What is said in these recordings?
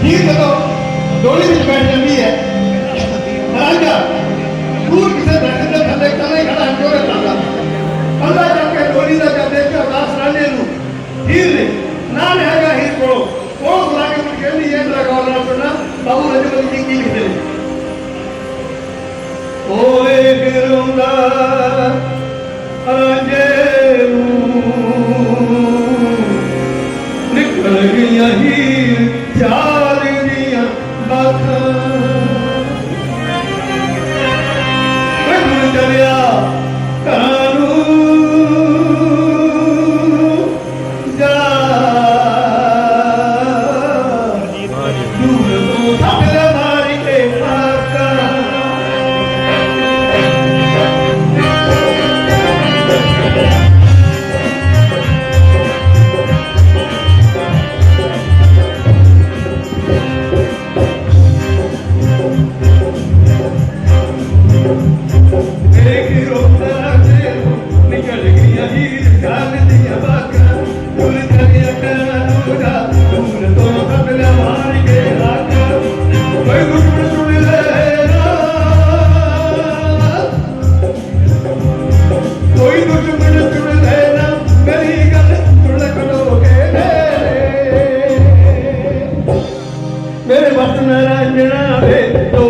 ठीक है तो डोली में बैठ जमी है राजा तू किसे बैठे तो थले कने खड़ा है जोरे ताला अल्लाह जाके डोली दा जाते के अरदास राने नु हीर ने ना ने आगा हीर को को लागे मुझे कहनी ये मेरा गांव ना सुनना बाबू रजब की की लिख दे ओए फिरूंगा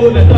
বলে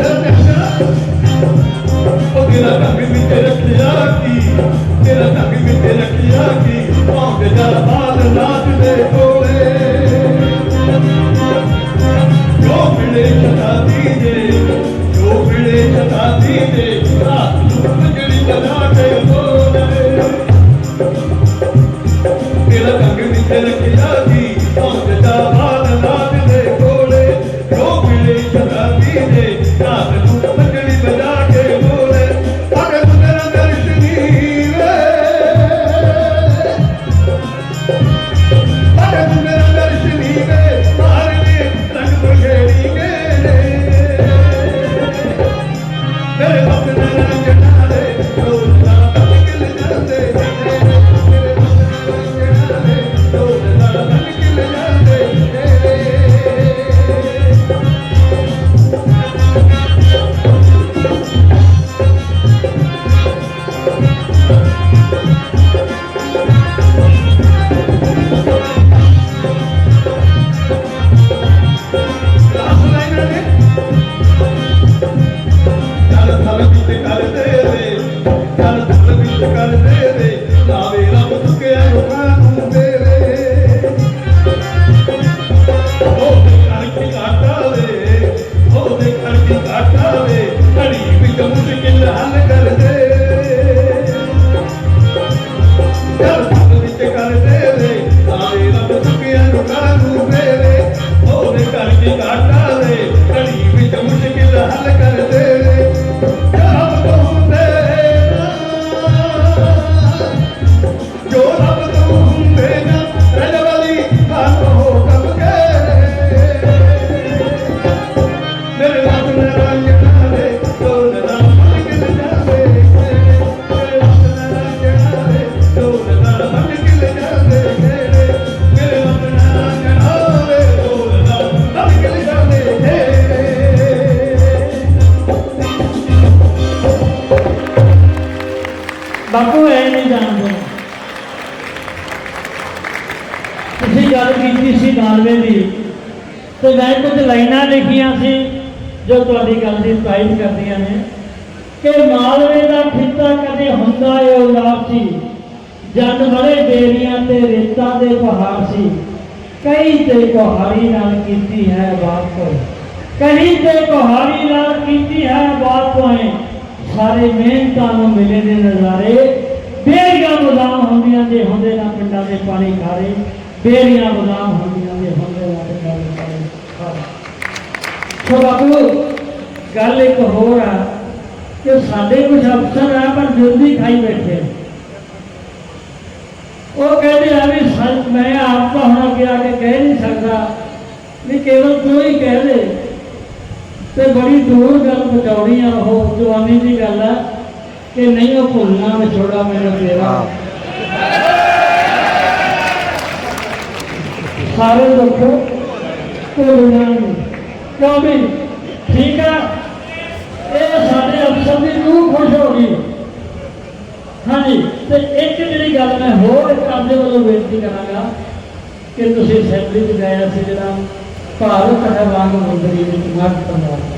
Oh, ਬਾਪੂ, ਐ ਨਹੀਂ ਜਾਣਦੇ। ਤੁਸੀਂ ਗੱਲ ਕੀਤੀ ਸੀ ਨਾਲਵੇ ਦੀ, ਤੇ ਮੈਂ ਕੁਝ ਲਾਈਨਾਂ ਲਿਖੀਆਂ ਸੀ ਜੋ ਤੁਹਾਡੀ ਗੱਲ ਦੀ ਤਾਇਦ ਕਰਦੀਆਂ ਨੇ ਕਿ ਮਾਲਵੇ ਦਾ ਖਿੱਤਾ ਕਦੇ ਹੁੰਦਾ ਏ ਉਲਾਪ ਸੀ, ਜਨ ਬੜੇ ਬੇਰੀਆਂ ਤੇ ਰੇਤਾਂ ਦੇ ਪਹਾੜ ਸੀ। ਕਈ ਤੇ ਕੁਹਾੜੀ ਨਾਲ ਕੀਤੀ ਹੈ ਬਾਤ, ਕੋਈ ਕਹੀਂ ਤੇ ਕੁਹਾੜੀ ਨਾਲ ਕੀਤੀ ਹੈ ਬਾਤ ਕੋਈ ਸਾਰੇ ਮਿਹਨਤਾਂ ਨੂੰ ਮਿਲੇ ਦੇ ਨਜ਼ਾਰੇ। ਬੇਰੀਆਂ ਬਦਾਮ ਹੁੰਦੀਆਂ ਦੇ ਹੁੰਦੇ ਨਾ ਪਿੰਡਾਂ ਦੇ ਪਾਣੀ ਖਾਰੇ। ਬੇਰੀਆਂ ਬਦਾਮ ਹੁੰਦੀਆਂ ਦੇ ਹੁੰਦੇ ਨਾ ਪਿੰਡਾਂ ਦੇ ਪਾਣੀ ਖਾਰੇ। ਸੋ ਬਾਪੂ, ਗੱਲ ਇੱਕ ਹੋਰ ਆ ਕਿ ਸਾਡੇ ਕੁਝ ਅਫਸਰ ਆ ਪਰ ਜਲਦੀ ਖਾਈ ਬੈਠੇ ਉਹ ਕਹਿੰਦੇ ਆ ਵੀ ਸੱਚ, ਮੈਂ ਆਪ ਤਾਂ ਹੁਣ ਅੱਗੇ ਆ ਕੇ ਕਹਿ ਨਹੀਂ ਸਕਦਾ ਵੀ ਕੇਵਲ ਤੂੰ ਹੀ ਕਹਿ ਦੇ। ਤੇ ਬੜੀ ਦੂਰ ਗੱਲ ਪਹੁੰਚਾਉਣੀ ਆ ਉਹ ਜਵਾਨੀ ਦੀ ਗੱਲ ਆ ਕਿ ਨਹੀਂ ਉਹ ਭੁੱਲਣਾ ਵਿਛੋੜਾ ਮੈਨੂੰ ਤੇਰਾ। ਸਾਰੇ ਦੁੱਖ ਭੁੱਲਣਾ ਕਿਉਂ ਵੀ? ਠੀਕ ਆ। ਇਹ ਸਾਡੇ ਅਫਸਰ ਦੀ ਰੂਹ ਖੁਸ਼ ਹੋ ਗਈ। ਹਾਂਜੀ ਤੇ ਇੱਕ ਜਿਹੜੀ ਗੱਲ ਮੈਂ ਹੋਰ ਇੱਕ ਆਪਦੇ ਵੱਲੋਂ ਬੇਨਤੀ ਕਰਾਂਗਾ ਕਿ ਤੁਸੀਂ ਅਸੈਂਬਲੀ ਚ ਗਏ ਸੀ ਜਿਹੜਾ ਭਾਰਤ ਹੈਵਾਨ ਮੰਤਰੀ ਵਿੱਚ ਮੱਧ ਪੰਜਾਬ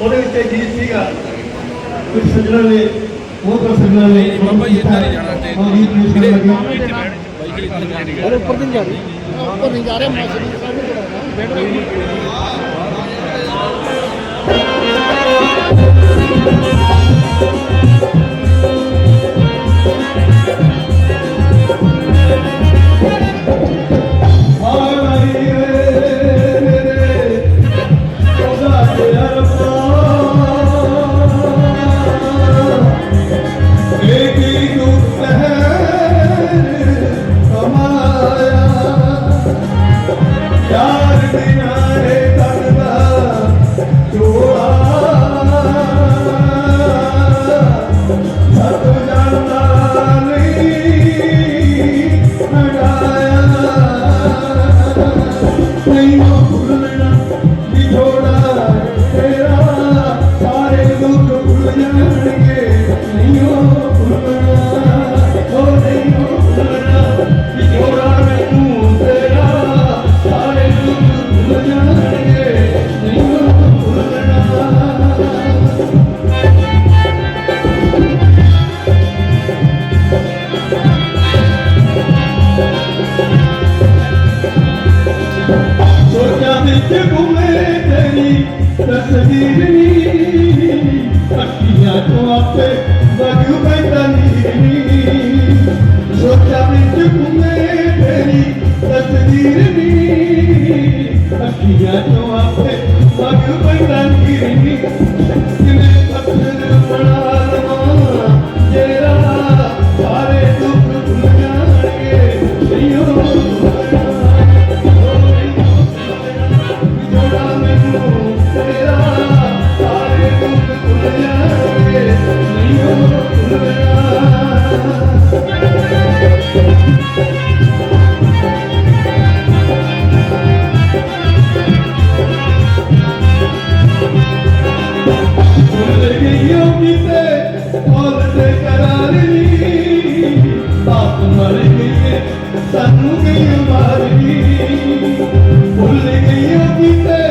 ਉਹਦੇ ਵਿੱਚ ਇਹ ਗੀਤ ਸੀਗਾ ਕੁਝ ਸੱਜਣਾ ਨੇ ਬਹੁਤ ਪਰ ਸੱਜਣਾ ਨੇ ਬਾਬਾ ਜੀ ਨਹੀਂ ਜਾਣਾ ਚਾਹੀਦਾ। ਉਹ ਗੀਤ ਪੇਸ਼ ਕਰਨ ਲੱਗੇ। ਉੱਪਰ ਨਹੀਂ ਜਾ ਰਹੇ। ਮਾਸਟਰ ਜੀ ਸਾਹਿਬ ਨੂੰ ਪੜਾਉਣਾ ਅੱਖੀਆਂ ਤੋਂ ਆਪੇ ਵਗ ਪੈਂਦਾ ਨੀ ਆਪ ਮਰ ਗਏ ਸਾਨੂੰ ਗਈ ਮਾਰੀ ਭੁੱਲ ਗਈਆਂ ਕਿਤੇ?